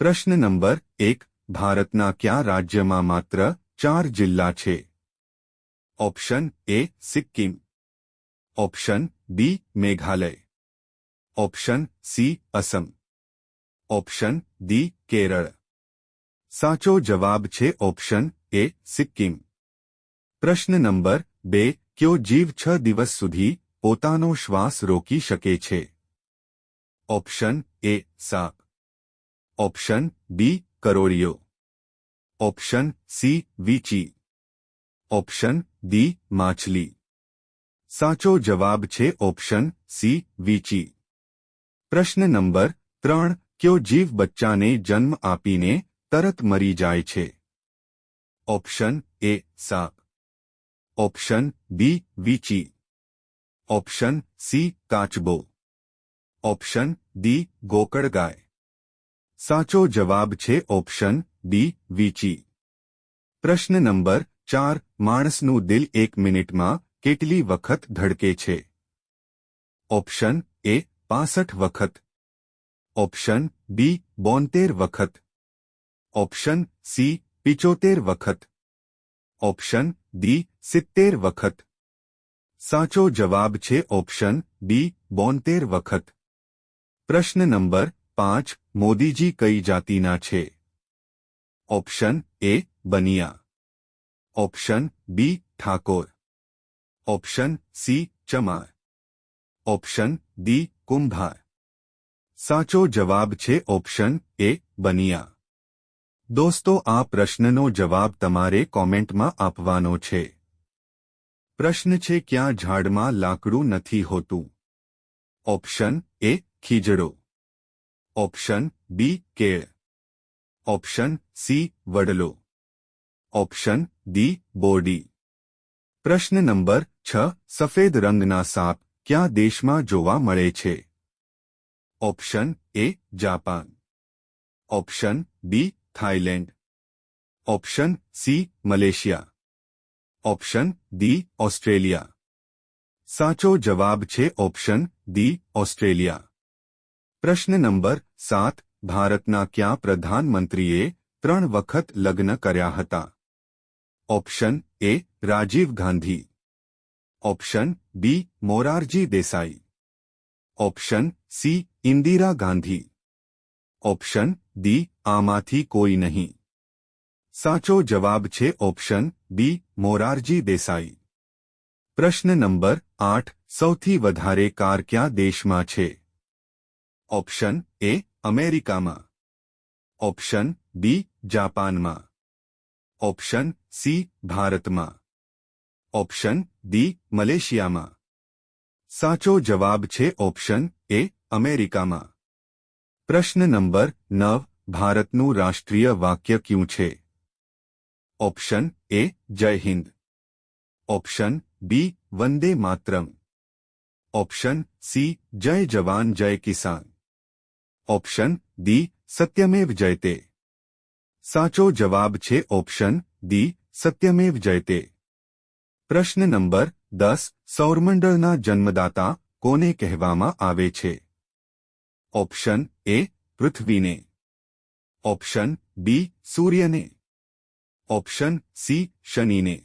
પ્રશ્ન નંબર એક ભારતના કયા રાજ્યમાં માત્ર ચાર જિલ્લા છે option A Sikkim option B Meghalaya option C Assam option D Kerala સાચો જવાબ છે ઓપ્શન એ સિક્કિમ પ્રશ્ન નંબર બે કયો જીવ છ દિવસ સુધી પોતાનો શ્વાસ રોકી શકે છે ઓપ્શન એ સાપ ઓપ્શન બી કરોળિયો ઓપ્શન સી વીચી ઓપ્શન ડી માછલી સાચો જવાબ છે ઓપ્શન સી વીચી પ્રશ્ન નંબર ત્રણ, કયો જીવ બચ્ચાને જન્મ આપીને તરત મરી જાય છે? ઓપ્શન એ સાપ. ઓપ્શન બી વીચી ઓપ્શન સી કાચબો. ઓપ્શન ડી ગોકળ ગાય સાચો જવાબ છે ઓપ્શન બી, વીચી. પ્રશ્ન નંબર ચાર, માણસનું દિલ એક મિનિટમાં કેટલી વખત ધડકે છે? ઓપ્શન એ, પાસઠ વખત. ઓપ્શન બી, બોતેર વખત. ઓપ્શન સી, પિચોતેર વખત. ઓપ્શન ડી, સિત્તેર વખત. સાચો જવાબ છે ઓપ્શન બી, બોતેર વખત. પ્રશ્ન નંબર પાંચ મોદીજી કઈ જાતિના છે ઓપ્શન એ બનિયા option B Thakor option C ચમાર option D કુંભાર સાચો જવાબ છે ઓપ્શન એ બનિયા દોસ્તો આ પ્રશ્નનો જવાબ તમારે કોમેન્ટમાં આપવાનો છે પ્રશ્ન છે ક્યાં ઝાડમાં લાકડું નથી હોતું option A ખીજડો option B કેળ option C વડલો option D બોરડી પ્રશ્ન નંબર છ સફેદ રંગના સાપ ક્યાં દેશમાં જોવા મળે છે option A Japan option B Thailand option C Malaysia option D Australia સાચો જવાબ છે ઓપ્શન ડી ઓસ્ટ્રેલિયા પ્રશ્ન નંબર સાત ભારતના ક્યાં પ્રધાનમંત્રીએ ત્રણ વખત લગ્ન કર્યા હતા option A Rajiv Gandhi option B Morarji Desai option C Indira Gandhi option D આમાંથી કોઈ નહીં સાચો જવાબ છે ઓપ્શન બી મોરારજી દેસાઈ પ્રશ્ન નંબર આઠ સૌથી વધારે કાર ક્યાં દેશમાં છે ઓપ્શન એ અમેરિકામાં ઓપ્શન બી જાપાનમાં ઓપ્શન સી ભારતમાં ઓપ્શન ડી મલેશિયામાં સાચો જવાબ છે ઓપ્શન એ અમેરિકામાં પ્રશ્ન નંબર નવ ભારતનું રાષ્ટ્રીય વાક્ય ક્યું છે ઓપ્શન એ જય Hind option B Vande Mataram option C જય જવાન જય કિસાન ઓપ્શન ડી સત્યમેવ જયતે સાચો જવાબ છે ઓપ્શન ડી સત્યમેવ જયતે પ્રશ્ન નંબર દસ સૌરમંડળના જન્મદાતા કોને કહેવામાં આવે છે ઓપ્શન એ પૃથ્વીને ઓપ્શન બી સૂર્યને ઓપ્શન સી શનિને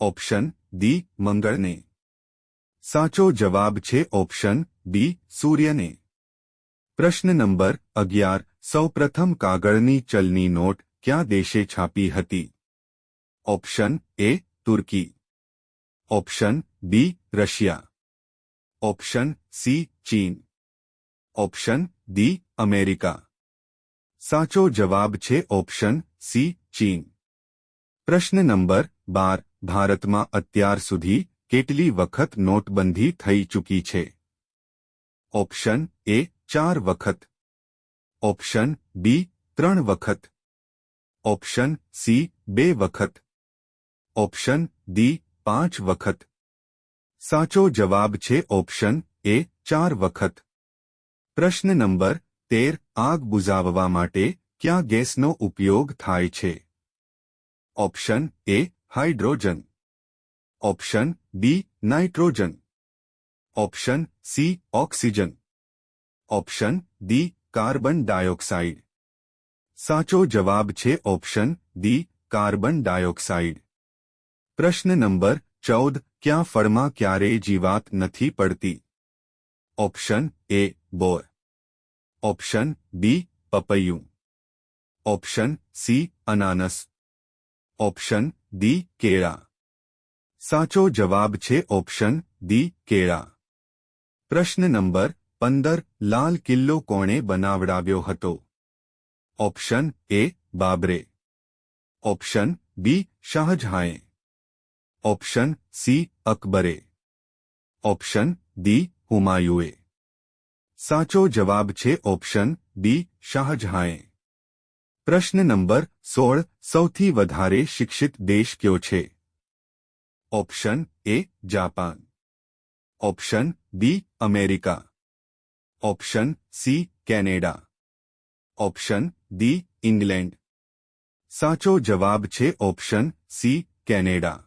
ઓપ્શન ડી મંગળને સાચો જવાબ છે ઓપ્શન બી સૂર્યને પ્રશ્ન નંબર અગિયાર સૌપ્રથમ કાગળની ચલની નોટ ક્યાં દેશે છાપી હતી option A Turkey option B Russia option C ચીન ઓપ્શન ડી અમેરિકા સાચો જવાબ છે ઓપ્શન સી ચીન પ્રશ્ન નંબર બાર ભારતમાં અત્યાર સુધી કેટલી વખત નોટબંધી થઈ ચૂકી છે ઓપ્શન એ ચાર વખત. ઓપ્શન બી ત્રણ વખત. ઓપ્શન સી બે વખત. ઓપ્શન ડી પાંચ વખત. સાચો જવાબ છે ઓપ્શન એ ચાર વખત. પ્રશ્ન નંબર તેર, આગ બુઝાવવા માટે ક્યાં ગેસનો ઉપયોગ થાય છે? Option A hydrogen. Option B nitrogen. Option C oxygen. Option D carbon dioxide સાચો જવાબ છે ઓપ્શન ડી કાર્બન ડાયોક્સાઇડ પ્રશ્ન નંબર ચૌદ ક્યાં ફળમાં ક્યારેય જીવાત નથી પડતી option A bore option B પપૈયું option C અનાનસ option D કેળા સાચો જવાબ છે ઓપ્શન ડી કેળા પ્રશ્ન નંબર પંદર લાલ કિલ્લો કોણે બનાવડાવ્યો હતો option A બાબરે option B શાહજહાંએ option C અકબરે ઓપ્શન ડી હુમાયુએ સાચો જવાબ છે ઓપ્શન બી શાહજહાંએ પ્રશ્ન નંબર સોળ સૌથી વધારે શિક્ષિત દેશ કયો છે option A Japan option B America option C Canada option D England સાચો જવાબ છે ઓપ્શન સી કેનેડા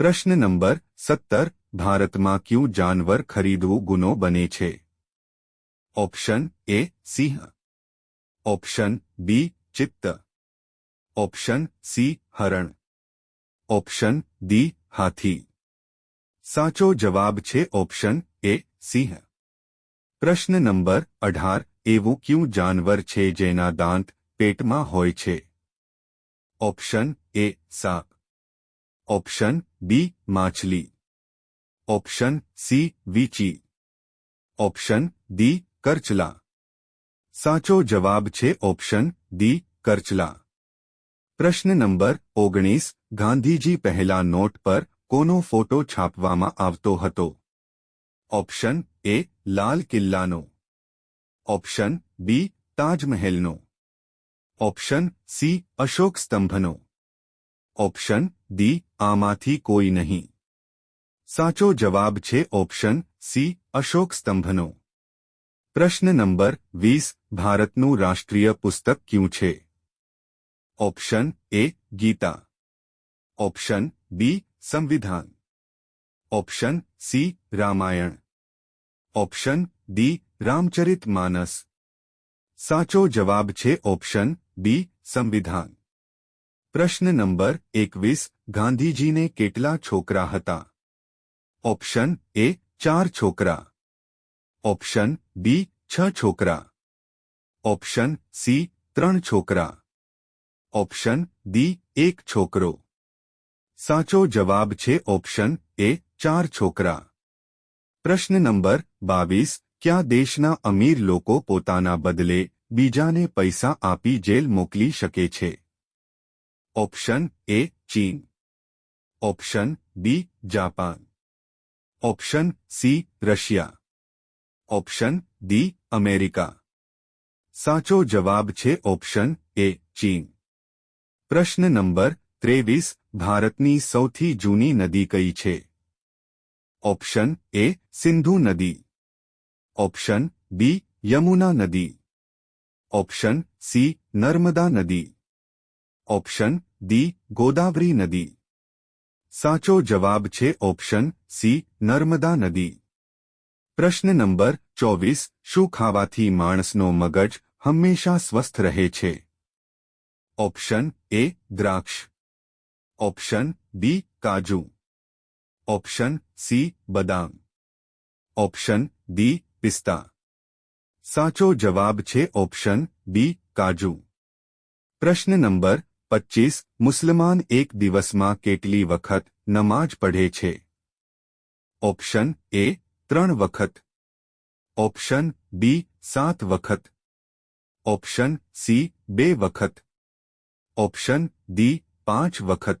પ્રશ્ન નંબર સત્તર ભારતમાં ક્યું જાનવર ખરીદવું ગુનો બને છે ઓપ્શન એ સિંહ ઓપ્શન બી ચિત્ત ઓપ્શન સી હરણ ઓપ્શન ડી હાથી સાચો જવાબ છે ઓપ્શન એ સિંહ પ્રશ્ન નંબર અઢાર, એવું ક્યું જાનવર છે જેના દાંત પેટમાં હોય છે? ઓપ્શન એ સાપ. ઓપ્શન બી માછલી. ઓપ્શન સી વીચી. ઓપ્શન ડી કરચલા. સાચો જવાબ છે ઓપ્શન ડી કરચલા. પ્રશ્ન નંબર ઓગણીસ, ગાંધીજી પહેલા નોટ પર કોનો ફોટો છાપવામાં આવતો હતો? Option A Lal કિલ્લાનો option B તાજમહેલનો option C Ashok સ્તંભનો option D આમાંથી કોઈ નહીં સાચો જવાબ છે ઓપ્શન સી અશોક સ્તંભનો પ્રશ્ન નંબર વીસ ભારતનું રાષ્ટ્રીય પુસ્તક ક્યું છે option A Gita option B સંવિધાન option C Ramayana option D Ramcharit માનસ સાચો જવાબ છે ઓપ્શન બી સંવિધાન પ્રશ્ન નંબર એકવીસ ગાંધીજીને કેટલા છોકરા હતા ઓપ્શન એ ચાર છોકરા ઓપ્શન બી છ છોકરા ઓપ્શન સી ત્રણ છોકરા ઓપ્શન ડી એક છોકરો સાચો જવાબ છે ઓપ્શન એ ચાર છોકરા પ્રશ્ન નંબર બાવીસ ક્યાં દેશના અમીર લોકો પોતાના બદલે બીજાને પૈસા આપી જેલ મોકલી શકે છે ઓપ્શન એ ચીન option B Japan option C Russia option D America સાચો જવાબ છે ઓપ્શન એ ચીન પ્રશ્ન નંબર ત્રેવીસ ભારતની સૌથી જૂની નદી કઈ છે ઓપ્શન એ સિંધુ નદી ઓપ્શન બી યમુના નદી ઓપ્શન સી નર્મદા નદી ઓપ્શન ડી ગોદાવરી નદી સાચો જવાબ છે ઓપ્શન સી નર્મદા નદી પ્રશ્ન નંબર ચોવીસ શું ખાવાથી માણસનો મગજ હંમેશા સ્વસ્થ રહે છે ઓપ્શન એ દ્રાક્ષ ઓપ્શન બી કાજુ ઓપ્શન સી બદામ ઓપ્શન ડી પિસ્તા સાચો જવાબ છે ઓપ્શન બી કાજુ પ્રશ્ન નંબર પચીસ મુસલમાન એક દિવસમાં કેટલી વખત નમાજ પઢે છે ઓપ્શન એ ત્રણ વખત ઓપ્શન બી સાત વખત ઓપ્શન સી બે વખત ઓપ્શન ડી પાંચ વખત